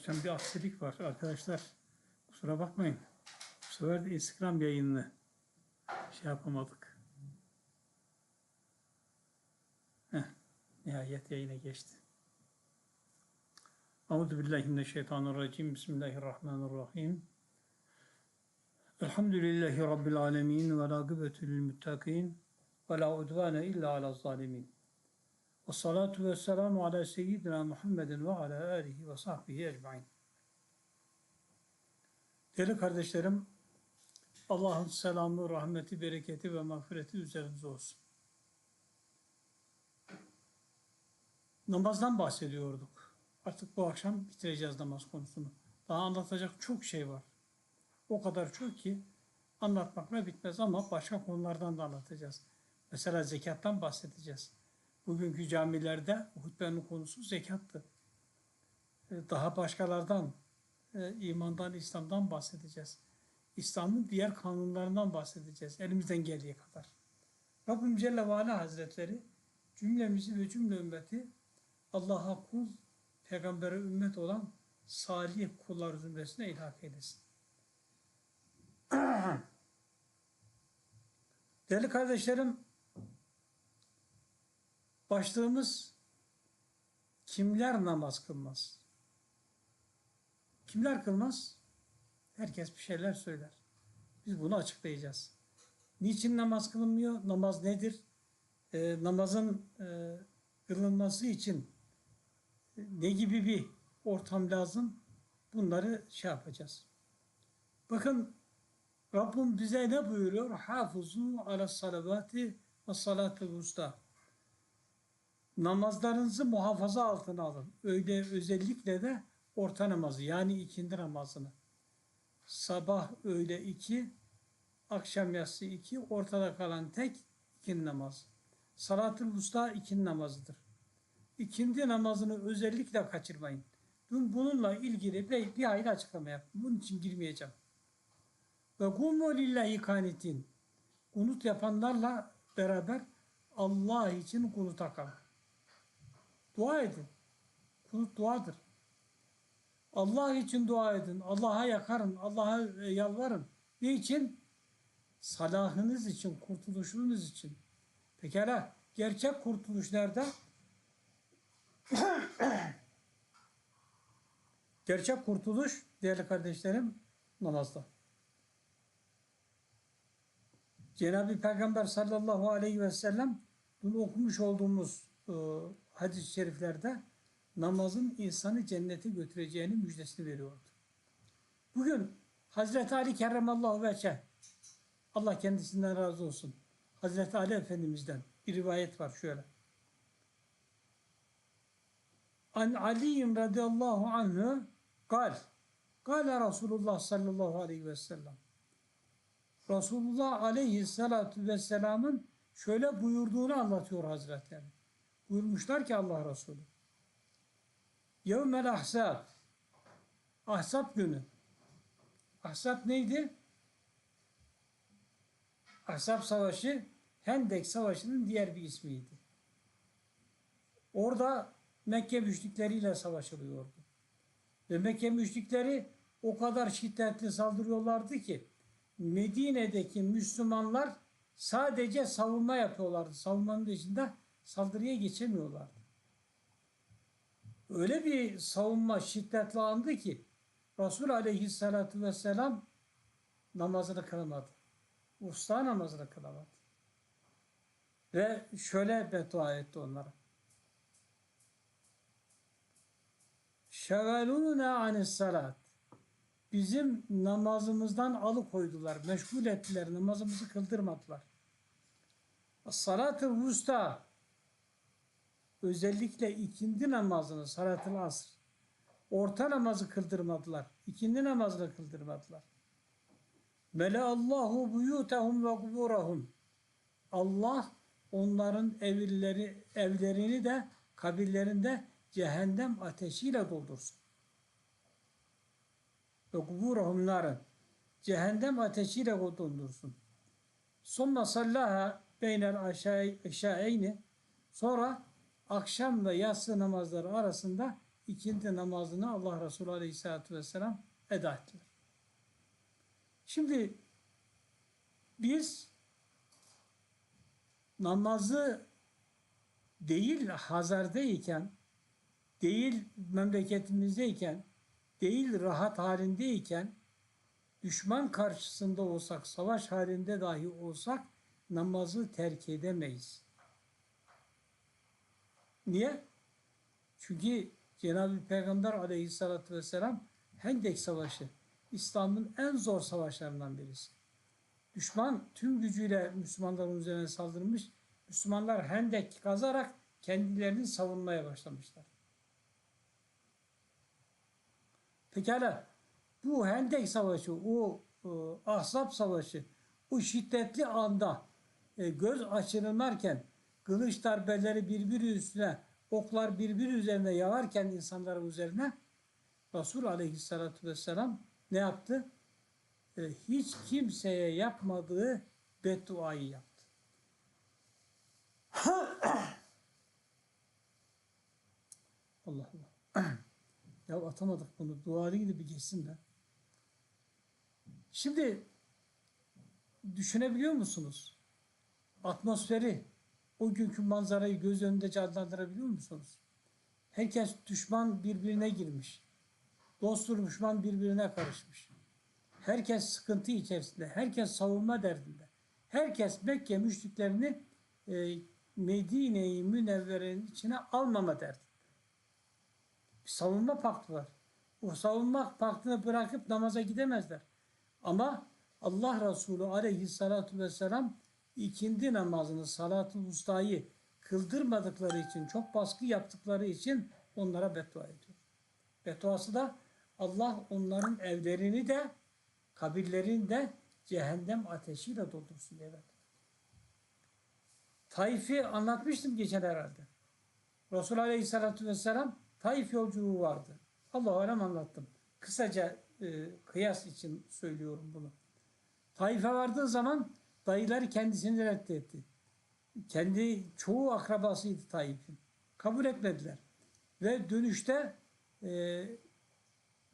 akşam bir aksilik var arkadaşlar. Kusura bakmayın. Bu sefer de Instagram yayınını şey yapamadık. Heh, nihayet yayına geçti. Euzu billahi mineşşeytanirracim. Bismillahirrahmanirrahim. Elhamdülillahi rabbil alamin ve lâgıbetü lil muttaqin ve la udvane illa alel zalimin. Ve salatu ve selamu ala seyyidina Muhammedin ve ala alihi ve sahbihi ecmain. Değerli kardeşlerim, Allah'ın selamı, rahmeti, bereketi ve mağfireti üzerinize olsun. Namazdan bahsediyorduk. Artık bu akşam bitireceğiz namaz konusunu. Daha anlatacak çok şey var. O kadar çok ki anlatmakla bitmez ama başka konulardan da anlatacağız. Mesela zekattan bahsedeceğiz. Bugünkü camilerde hutbenin konusu zekattı. Ee, Daha başkalardan, e, imandan, İslam'dan bahsedeceğiz. İslam'ın diğer kanunlarından bahsedeceğiz. Elimizden geldiği kadar. Rabbim Celle ve Ala Hazretleri cümlemizi ve cümle ümmeti Allah'a kul, peygambere ümmet olan salih kullar zümresine ilhak eylesin. Değerli kardeşlerim, başlığımız kimler namaz kılmaz? Kimler kılmaz? Herkes bir şeyler söyler. Biz bunu açıklayacağız. Niçin namaz kılınmıyor? Namaz nedir? Ee, namazın e, kılınması için e, ne gibi bir ortam lazım? Bunları şey yapacağız. Bakın Rabbim bize ne buyuruyor? Hafuzu ala salavati ve salatı usta. Namazlarınızı muhafaza altına alın. Öyle özellikle de orta namazı yani ikindi namazını. Sabah öğle iki, akşam yatsı iki, ortada kalan tek ikindi namazı. Salat-ı usta ikindi namazıdır. İkindi namazını özellikle kaçırmayın. Dün bununla ilgili bir, bir ayrı açıklama yaptım. Bunun için girmeyeceğim. Ve kumu lillahi kanitin. Kunut yapanlarla beraber Allah için kunuta kalın. Dua edin. Kunut duadır. Allah için dua edin. Allah'a yakarın. Allah'a e, yalvarın. Ne için? Salahınız için, kurtuluşunuz için. Pekala, gerçek kurtuluş nerede? gerçek kurtuluş, değerli kardeşlerim, namazda. Cenab-ı Peygamber sallallahu aleyhi ve sellem dün okumuş olduğumuz e, hadis-i şeriflerde namazın insanı cennete götüreceğini müjdesini veriyordu. Bugün Hazreti Ali kerremallahu veçe Allah kendisinden razı olsun. Hazreti Ali Efendimiz'den bir rivayet var şöyle. An Ali radıyallahu anhu kal. Kale Resulullah sallallahu aleyhi ve sellem. Resulullah aleyhissalatu vesselamın şöyle buyurduğunu anlatıyor Hazretleri. Buyurmuşlar ki Allah Resulü. Yevmel ahzab. Ahzab günü. Ahzab neydi? Ahzab savaşı Hendek savaşının diğer bir ismiydi. Orada Mekke müşrikleriyle savaşılıyordu. Ve Mekke müşrikleri o kadar şiddetli saldırıyorlardı ki Medine'deki Müslümanlar sadece savunma yapıyorlardı. Savunmanın dışında saldırıya geçemiyorlardı. Öyle bir savunma şiddetli andı ki Resul Aleyhisselatü Vesselam namazını kılamadı. Usta namazını kılamadı. Ve şöyle beddua etti onlara. Şevelûne anis salat. Bizim namazımızdan alıkoydular, meşgul ettiler, namazımızı kıldırmadılar. Salat-ı özellikle ikindi namazını salat-ı asr orta namazı kıldırmadılar. ikindi namazını kıldırmadılar. Mele Allahu buyutahum ve kuburahum. Allah onların evleri, evlerini de kabirlerinde cehennem ateşiyle doldursun. Ve kuburahum narın. Cehennem ateşiyle doldursun. Sonra sallaha beynel aşağı aşağıyni. Sonra akşam ve yatsı namazları arasında ikindi namazını Allah Resulü Aleyhisselatü Vesselam eda ettiler. Şimdi biz namazı değil hazardayken, değil memleketimizdeyken, değil rahat halindeyken, düşman karşısında olsak, savaş halinde dahi olsak namazı terk edemeyiz. Niye? Çünkü Cenab-ı Peygamber aleyhissalatü vesselam Hendek Savaşı İslam'ın en zor savaşlarından birisi. Düşman tüm gücüyle Müslümanların üzerine saldırmış. Müslümanlar Hendek kazarak kendilerini savunmaya başlamışlar. Pekala bu Hendek Savaşı, o e, Ahzab Savaşı, o şiddetli anda e, göz açılırken kılıç darbeleri birbiri üstüne, oklar birbiri üzerine yağarken insanların üzerine Resul Aleyhisselatü Vesselam ne yaptı? E, hiç kimseye yapmadığı bedduayı yaptı. Allah Allah. ya atamadık bunu. Dua değil de bir geçsin de. Şimdi düşünebiliyor musunuz? Atmosferi, o günkü manzarayı göz önünde canlandırabiliyor musunuz? Herkes düşman birbirine girmiş. Dostur düşman birbirine karışmış. Herkes sıkıntı içerisinde. Herkes savunma derdinde. Herkes Mekke müşriklerini e, Medine-i Münevvere'nin içine almama derdinde. Bir savunma paktı var. O savunma paktını bırakıp namaza gidemezler. Ama Allah Resulü aleyhissalatu vesselam ikindi namazını, salat-ı ustayı kıldırmadıkları için, çok baskı yaptıkları için onlara beddua ediyor. Bedduası da Allah onların evlerini de kabirlerini de cehennem ateşiyle doldursun evet. Taif'i anlatmıştım geçen herhalde. Resul Aleyhisselatü Vesselam Taif yolculuğu vardı. Allah alem anlattım. Kısaca e, kıyas için söylüyorum bunu. Taif'e vardığı zaman dayıları kendisini reddetti. Kendi çoğu akrabasıydı Taif'in. Kabul etmediler. Ve dönüşte e,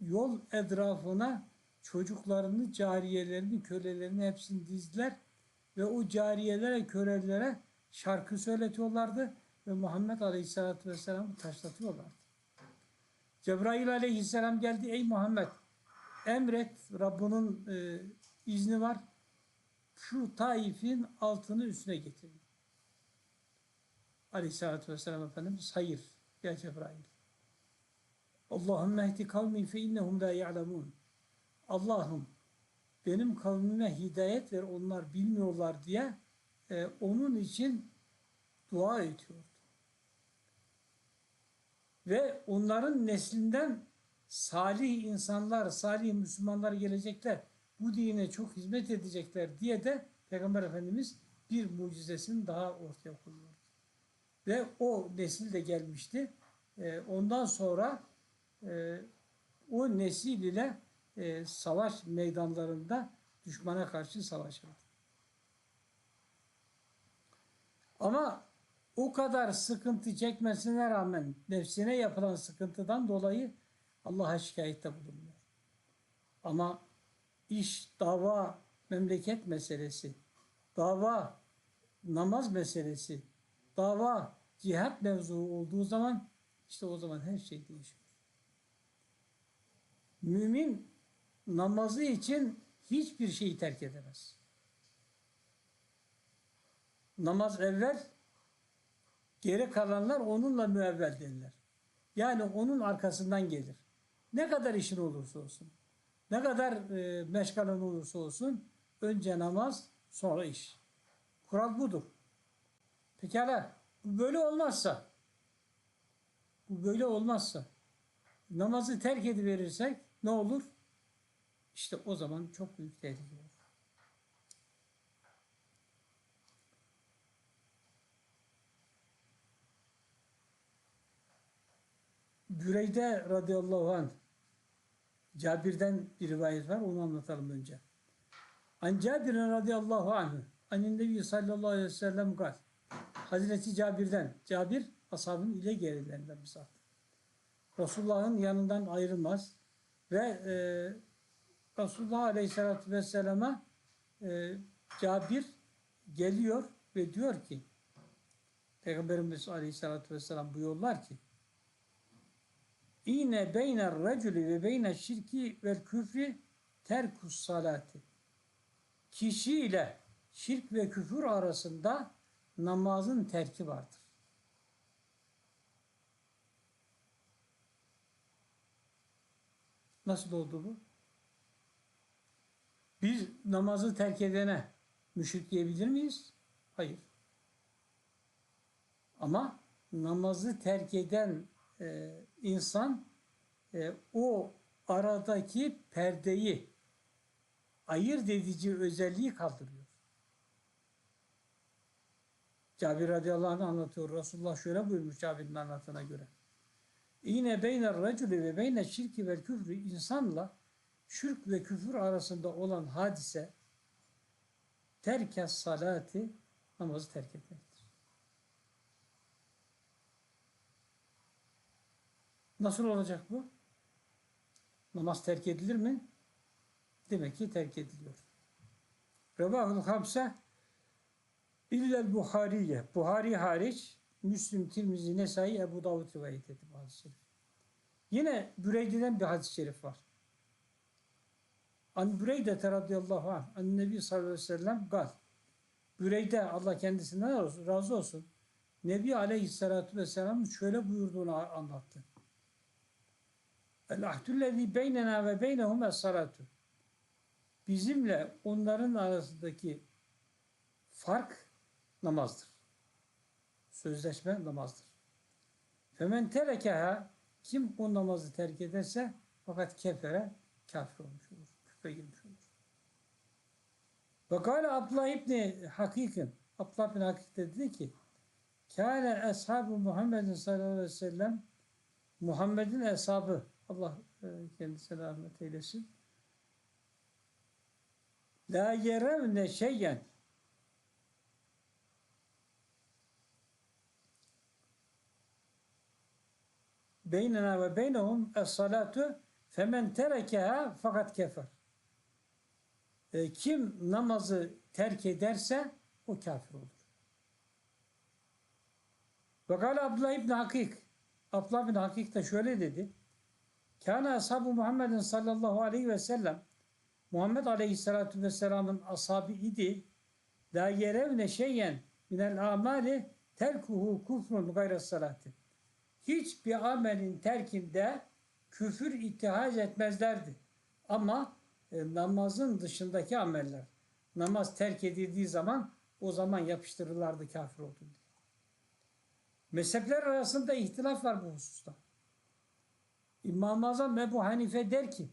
yol etrafına çocuklarını, cariyelerini, kölelerini hepsini dizdiler. Ve o cariyelere, kölelere şarkı söyletiyorlardı ve Muhammed Aleyhisselatü Vesselam'ı taşlatıyorlardı. Cebrail Aleyhisselam geldi. Ey Muhammed emret Rabbinin e, izni var. Şu Taif'in altını üstüne getirin. Aleyhisselatü Vesselam Efendimiz hayır ya Cebrail. Allahümme ehdi kavmi fe innehum la ya'lemun. Allah'ım benim kavmime hidayet ver onlar bilmiyorlar diye e, onun için dua ediyordu. Ve onların neslinden salih insanlar, salih Müslümanlar gelecekler. Bu dine çok hizmet edecekler diye de Peygamber Efendimiz bir mucizesini daha ortaya koyuyor. Ve o nesil de gelmişti. E, ondan sonra e, o nesil ile e, savaş meydanlarında düşmana karşı savaşırdı. Ama o kadar sıkıntı çekmesine rağmen nefsine yapılan sıkıntıdan dolayı Allah'a şikayette bulunmuyor. Ama iş, dava, memleket meselesi, dava, namaz meselesi, dava, cihat mevzuu olduğu zaman işte o zaman her şey değişiyor. Mümin namazı için hiçbir şeyi terk edemez. Namaz evvel, geri kalanlar onunla müevveldirler. Yani onun arkasından gelir. Ne kadar işin olursa olsun, ne kadar e, meşgalen olursa olsun, önce namaz, sonra iş. Kural budur. Pekala, bu böyle olmazsa, bu böyle olmazsa, namazı terk ediverirsek ne olur? İşte o zaman çok büyük tehlike olur. Büreyde radıyallahu anh Cabir'den bir rivayet var. Onu anlatalım önce. An Cabir'in radıyallahu anh Anin Nebi sallallahu aleyhi ve sellem gal. Hazreti Cabir'den. Cabir ashabın ile gerilerinden bir zat. Resulullah'ın yanından ayrılmaz ve e, Resulullah Aleyhisselatü Vesselam'a e, Cabir geliyor ve diyor ki Peygamberimiz Aleyhisselatü Vesselam buyuruyorlar ki İne beyner reculi ve beyne şirki vel küfri terkus salati. Kişi ile şirk ve küfür arasında namazın terki vardır. Nasıl oldu bu? Biz namazı terk edene müşrik diyebilir miyiz? Hayır. Ama namazı terk eden e, insan e, o aradaki perdeyi ayırt edici özelliği kaldırıyor. Cabir radıyallahu anh anlatıyor. Resulullah şöyle buyurmuş Cabir'in anlatına göre. Yine beyner racülü ve beyne şirki ve küfrü insanla şirk ve küfür arasında olan hadise terkes salati namazı terk etmektir. Nasıl olacak bu? Namaz terk edilir mi? Demek ki terk ediliyor. Revahul Hamse İllel Buhariye. Buhari hariç Müslim, Tirmizi, Nesai, Ebu Davud rivayet etti bu hadis-i şerif. Yine Büreyde'den bir hadis-i şerif var. An Büreyde radıyallahu anh, an Nebi sallallahu aleyhi ve sellem gal. Büreyde Allah kendisinden razı olsun. Nebi aleyhissalatu vesselamın şöyle buyurduğunu anlattı. El ahdüllezî beynena ve beynehum salatu. Bizimle onların arasındaki fark namazdır. Sözleşme namazdır. Femen terekeha kim o namazı terk ederse fakat kefere kafir olmuş olur. Küfre girmiş olur. Ve gâle Abdullah İbni Hakikin Abdullah bin Hakik de dedi ki Kâne eshabu Muhammedin sallallahu aleyhi ve sellem Muhammed'in eshabı Allah e, kendisine rahmet eylesin. La yerevne şeyyen beynena ve beynehum es-salatu femen terekeha fakat kefer. E, kim namazı terk ederse o kafir olur. Ve kâle Abdullah İbni Hakik Abdullah bin Hakik de şöyle dedi. Kâne ashabu Muhammedin sallallahu aleyhi ve sellem Muhammed aleyhissalatu vesselamın ashabı idi. La yerevne şeyyen minel amali terkuhu kufrun gayre salati. Hiçbir amelin terkinde küfür ittihaz etmezlerdi. Ama e, namazın dışındaki ameller, namaz terk edildiği zaman o zaman yapıştırırlardı kafir oldu diye. Mezhepler arasında ihtilaf var bu hususta. İmam-ı Azam Ebu Hanife der ki,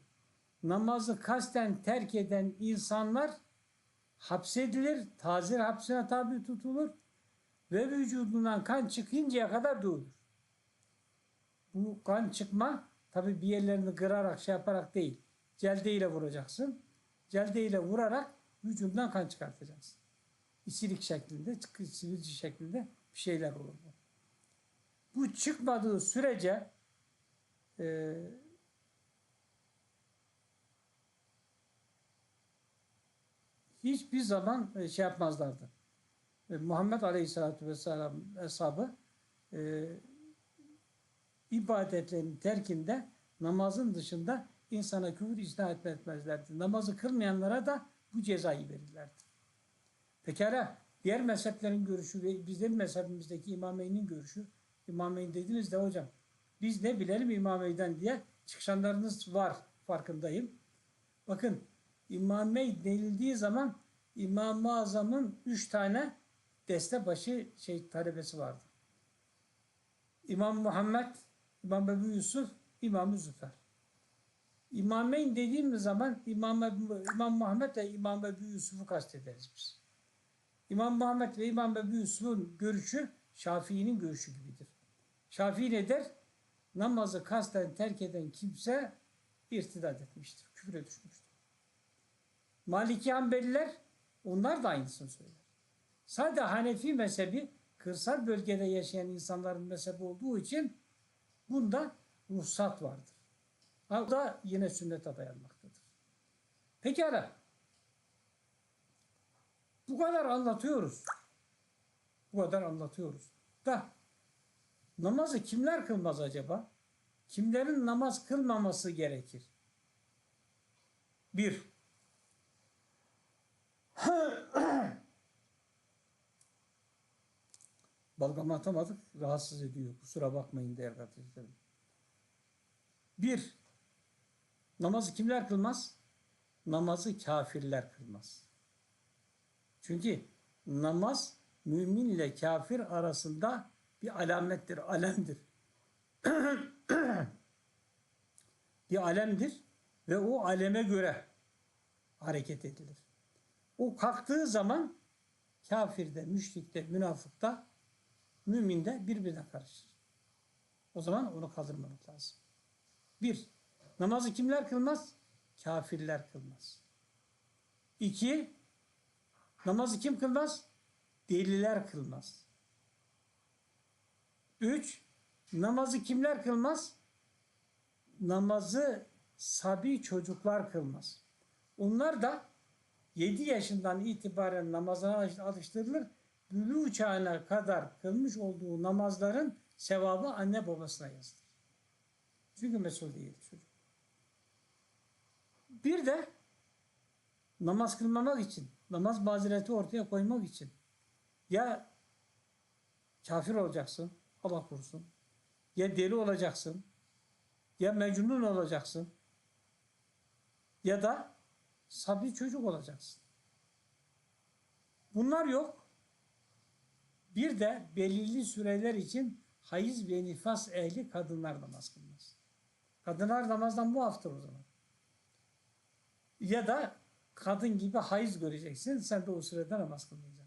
namazı kasten terk eden insanlar hapsedilir, tazir hapsine tabi tutulur ve vücudundan kan çıkıncaya kadar dövülür. Bu kan çıkma tabi bir yerlerini kırarak şey yaparak değil. Celdeyle vuracaksın. Celdeyle vurarak vücudundan kan çıkartacaksın. İsilik şeklinde, sivilce şeklinde bir şeyler olur. Bu çıkmadığı sürece e, hiçbir zaman e, şey yapmazlardı. E, Muhammed Aleyhisselatü Vesselam hesabı e, ibadetlerin terkinde namazın dışında insana küfür isnat etmezlerdi. Namazı kılmayanlara da bu cezayı verirlerdi. Pekala diğer mezheplerin görüşü ve bizlerin mezhebimizdeki İmameyn'in görüşü İmameyn dediniz de hocam biz ne bilelim İmameyn'den diye çıkışanlarınız var farkındayım. Bakın İmameyn denildiği zaman İmam-ı Azam'ın üç tane deste başı şey talebesi vardı. İmam Muhammed, İmam Ebu Yusuf, İmam Züfer. İmameyn dediğimiz zaman İmam, Ebu, İmam Muhammed ve İmam Ebu Yusuf'u kastederiz biz. İmam Muhammed ve İmam Ebu Yusuf'un görüşü Şafii'nin görüşü gibidir. Şafii ne der? Namazı kasten terk eden kimse irtidat etmiştir, küfre düşmüştür. Maliki Hanbeliler onlar da aynısını söyler. Sadece Hanefi mezhebi kırsal bölgede yaşayan insanların mezhebi olduğu için bunda ruhsat vardır. O da yine sünnete dayanmaktadır. Pekala. Bu kadar anlatıyoruz. Bu kadar anlatıyoruz. Da namazı kimler kılmaz acaba? Kimlerin namaz kılmaması gerekir? Bir, balgam atamadık, rahatsız ediyor. Kusura bakmayın değerli kardeşlerim. Bir, namazı kimler kılmaz? Namazı kafirler kılmaz. Çünkü namaz mümin ile kafir arasında bir alamettir, alemdir. bir alemdir ve o aleme göre hareket edilir. O kalktığı zaman kafirde, müşrikte, münafıkta, müminde birbirine karışır. O zaman onu kaldırmamak lazım. Bir, namazı kimler kılmaz? Kafirler kılmaz. İki, namazı kim kılmaz? Deliler kılmaz. Üç, namazı kimler kılmaz? Namazı sabi çocuklar kılmaz. Onlar da 7 yaşından itibaren namaza alıştırılır. Bülü çağına kadar kılmış olduğu namazların sevabı anne babasına yazılır. Çünkü mesul değil çocuk. Bir de namaz kılmamak için, namaz mazereti ortaya koymak için ya kafir olacaksın, Allah korusun, ya deli olacaksın, ya mecnun olacaksın, ya da sabi çocuk olacaksın. Bunlar yok. Bir de belirli süreler için hayız ve nifas ehli kadınlar namaz kılmaz. Kadınlar namazdan muaftır o zaman. Ya da kadın gibi hayız göreceksin. Sen de o sürede namaz kılmayacaksın.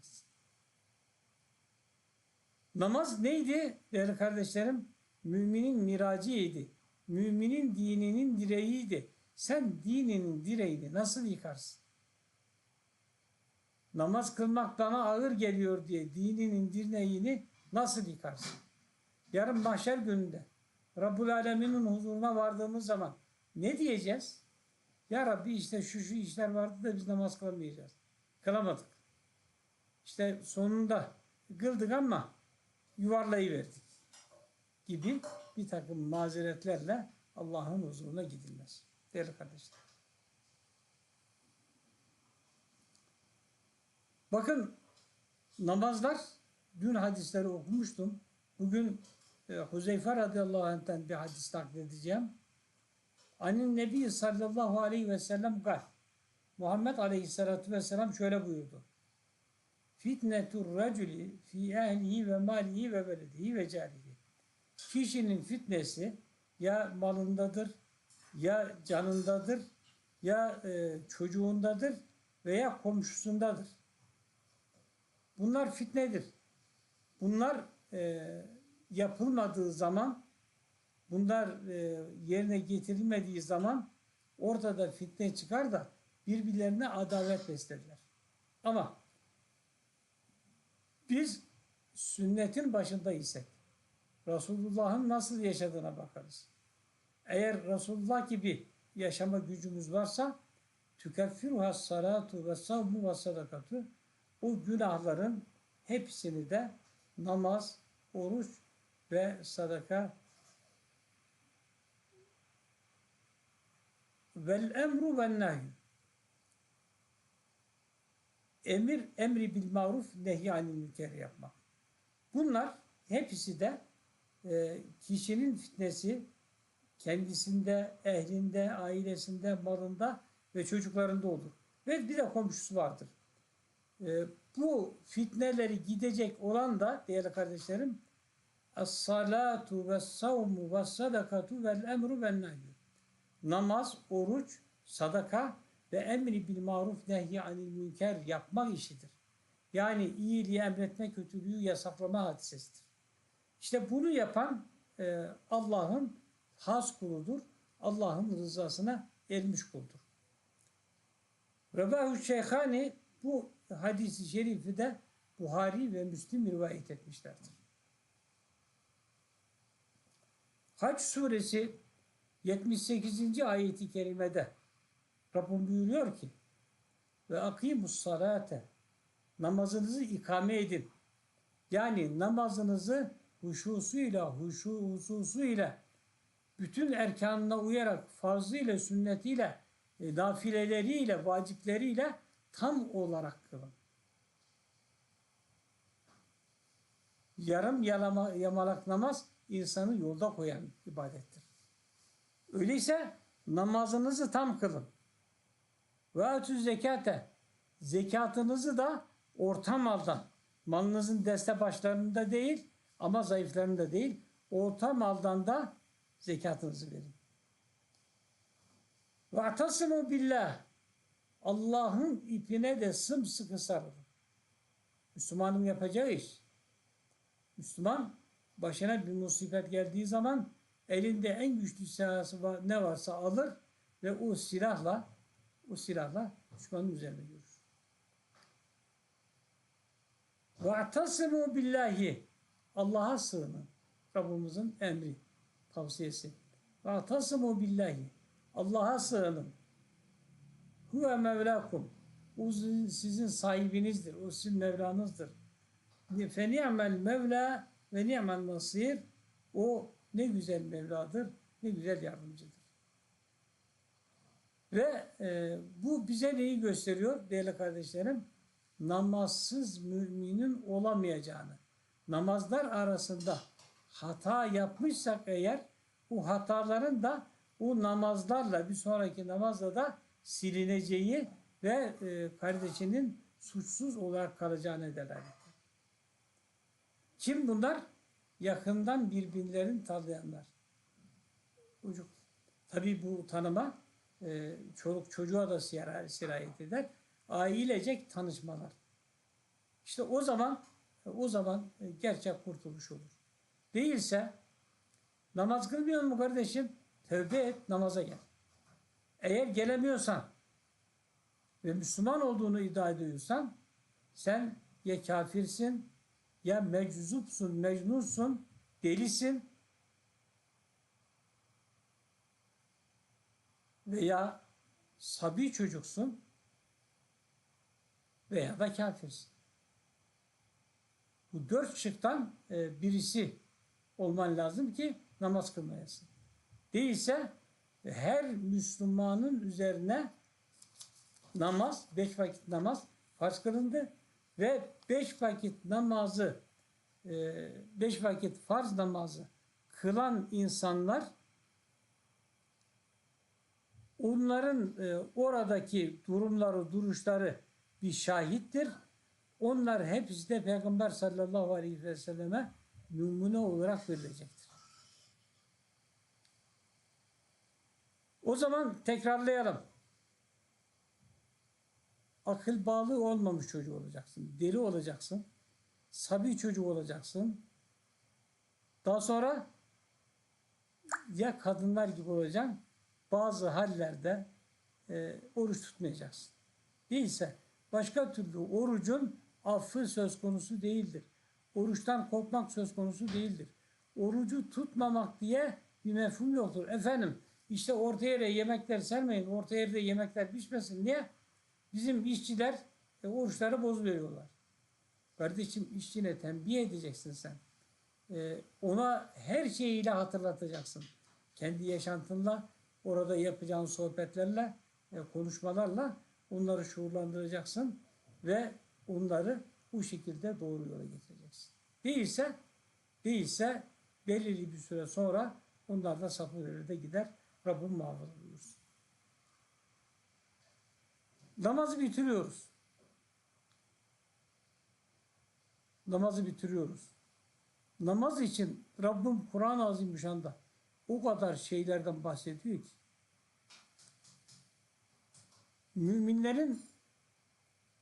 Namaz neydi değerli kardeşlerim? Müminin miracıydı. Müminin dininin direğiydi. Sen dininin direğini nasıl yıkarsın? Namaz kılmak bana ağır geliyor diye dininin direğini nasıl yıkarsın? Yarın mahşer gününde Rabbul Alemin'in huzuruna vardığımız zaman ne diyeceğiz? Ya Rabbi işte şu şu işler vardı da biz namaz kılamayacağız. Kılamadık. İşte sonunda kıldık ama yuvarlayıverdik gibi bir takım mazeretlerle Allah'ın huzuruna gidilmez. Değerli kardeşler. Bakın namazlar dün hadisleri okumuştum. Bugün e, Huzeyfe radıyallahu anh'ten bir hadis nakledeceğim. Anin Nebi sallallahu aleyhi ve sellem gal. Muhammed aleyhissalatu vesselam şöyle buyurdu. Fitnetur raculi fi ehlihi ve malihi ve veledihi ve carihi. Kişinin fitnesi ya malındadır, ya canındadır, ya e, çocuğundadır veya komşusundadır. Bunlar fitnedir. Bunlar e, yapılmadığı zaman, bunlar e, yerine getirilmediği zaman ortada fitne çıkar da birbirlerine adalet beslerler. Ama biz sünnetin başında isek, Resulullah'ın nasıl yaşadığına bakarız. Eğer Resulullah gibi yaşama gücümüz varsa tükeffiruha salatu ve savmu ve sadakatu o günahların hepsini de namaz, oruç ve sadaka vel emru vel nahy emir emri bil maruf nehy anil münker yapmak. Bunlar hepsi de e, kişinin fitnesi kendisinde, ehlinde, ailesinde, malında ve çocuklarında olur. Ve bir de komşusu vardır. E, bu fitneleri gidecek olan da değerli kardeşlerim Es-salatu ve savmu ve sadakatu vel emru vel nahyu. Namaz, oruç, sadaka ve emri bil maruf nehy anil münker yapmak işidir. Yani iyiliği emretme, kötülüğü yasaklama hadisesidir. İşte bunu yapan e, Allah'ın has kuludur. Allah'ın rızasına ermiş kuldur. Rebahu Şeyhani bu hadisi şerifi de Buhari ve Müslim rivayet etmişlerdir. Hac suresi 78. ayeti kerimede Rabbim buyuruyor ki ve akimus salate namazınızı ikame edin. Yani namazınızı huşusuyla, huşu hususuyla bütün erkanına uyarak farzıyla, sünnetiyle, e, nafileleriyle, vacipleriyle tam olarak kılın. Yarım yalama, yamalak namaz insanı yolda koyan ibadettir. Öyleyse namazınızı tam kılın. Ve atü zekate zekatınızı da orta maldan malınızın deste başlarında değil ama zayıflarında değil orta maldan da zekatınızı verin. Ve atasimu billah Allah'ın ipine de sımsıkı sarılın. Müslümanın yapacağı iş. Müslüman başına bir musibet geldiği zaman elinde en güçlü silahı ne varsa alır ve o silahla o silahla düşmanın üzerine yürür. Atasimu billahi Allah'a sığının. Rabbimizin emri, tavsiyesi. Atasimu billahi Allah'a sığının. Huve mevlakum. O sizin sahibinizdir. O sizin Mevlanızdır. Fe ni'mel mevla ve ni'mel nasir. O ne güzel Mevladır, ne güzel yardımcıdır. Ve e, bu bize neyi gösteriyor değerli kardeşlerim? Namazsız müminin olamayacağını. Namazlar arasında hata yapmışsak eğer bu hataların da bu namazlarla bir sonraki namazla da silineceği ve e, kardeşinin suçsuz olarak kalacağını delalet. Kim bunlar? Yakından birbirlerini tanıyanlar. Çocuk. Tabii bu tanıma e, çoluk çocuğa da sirayet eder. Ailecek tanışmalar. İşte o zaman o zaman e, gerçek kurtuluş olur. Değilse namaz kılmıyor mu kardeşim? Tövbe et, namaza gel. Eğer gelemiyorsan ve Müslüman olduğunu iddia ediyorsan sen ya kafirsin ya meczupsun, mecnunsun, delisin veya sabi çocuksun veya da kafirsin. Bu dört şıktan e, birisi olman lazım ki namaz kılmayasın. Değilse her Müslümanın üzerine namaz, beş vakit namaz farz kılındı ve beş vakit namazı, e, beş vakit farz namazı kılan insanlar onların e, oradaki durumları, duruşları bir şahittir. Onlar hepsi de Peygamber sallallahu aleyhi ve selleme numune olarak verilecektir. O zaman tekrarlayalım. Akıl bağlı olmamış çocuğu olacaksın. Deli olacaksın. Sabi çocuğu olacaksın. Daha sonra ya kadınlar gibi olacaksın. Bazı hallerde e, oruç tutmayacaksın. Değilse başka türlü orucun affı söz konusu değildir. Oruçtan korkmak söz konusu değildir. Orucu tutmamak diye bir mefhum yoktur. Efendim işte orta yere yemekler sermeyin, orta yerde yemekler pişmesin. Niye? Bizim işçiler e, oruçları bozuluyorlar. Kardeşim işçine tembih edeceksin sen. E, ona her şeyiyle hatırlatacaksın. Kendi yaşantınla, orada yapacağın sohbetlerle, konuşmalarla onları şuurlandıracaksın ve onları bu şekilde doğru yola getireceksin. Değilse, değilse belirli bir süre sonra onlar da sapı de gider. Rabbim muhafaza buyursun. Namazı bitiriyoruz. Namazı bitiriyoruz. Namaz için Rabbim Kur'an-ı Azimüşşan'da o kadar şeylerden bahsediyor ki müminlerin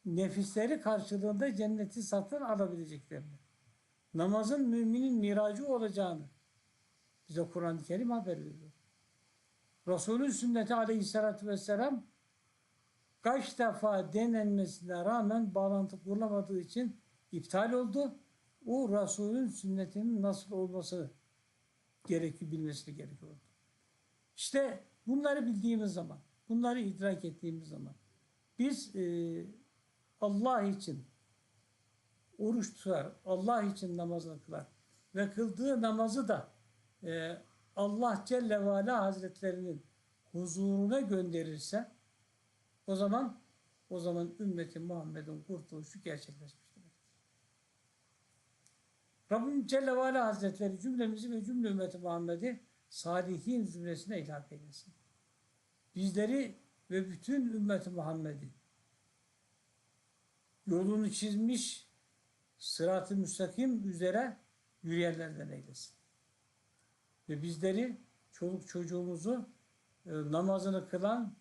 nefisleri karşılığında cenneti satın alabileceklerini, namazın müminin miracı olacağını bize Kur'an-ı Kerim haber veriyor. Resulün sünneti aleyhissalatü vesselam kaç defa denenmesine rağmen bağlantı kurulamadığı için iptal oldu. O Resulün sünnetinin nasıl olması gerekiyor, bilmesi gerekiyor. İşte bunları bildiğimiz zaman, bunları idrak ettiğimiz zaman biz e, Allah için oruç tutar, Allah için namazını kılar ve kıldığı namazı da e, Allah Celle ve Ala Hazretlerinin huzuruna gönderirse o zaman o zaman ümmeti Muhammed'in kurtuluşu gerçekleşmiştir. Rabbim Celle ve Hazretleri cümlemizi ve cümle ümmeti Muhammed'i salihin zümresine ilhak eylesin. Bizleri ve bütün ümmeti Muhammed'i yolunu çizmiş sırat-ı müstakim üzere yürüyenlerden eylesin. Ve bizleri, çoluk çocuğumuzu e, namazını kılan,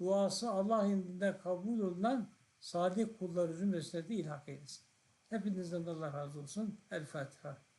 duası Allah indinde kabul olunan sadık kulları zümresine de ilhak eylesin. Hepinizden Allah razı olsun. El Fatiha.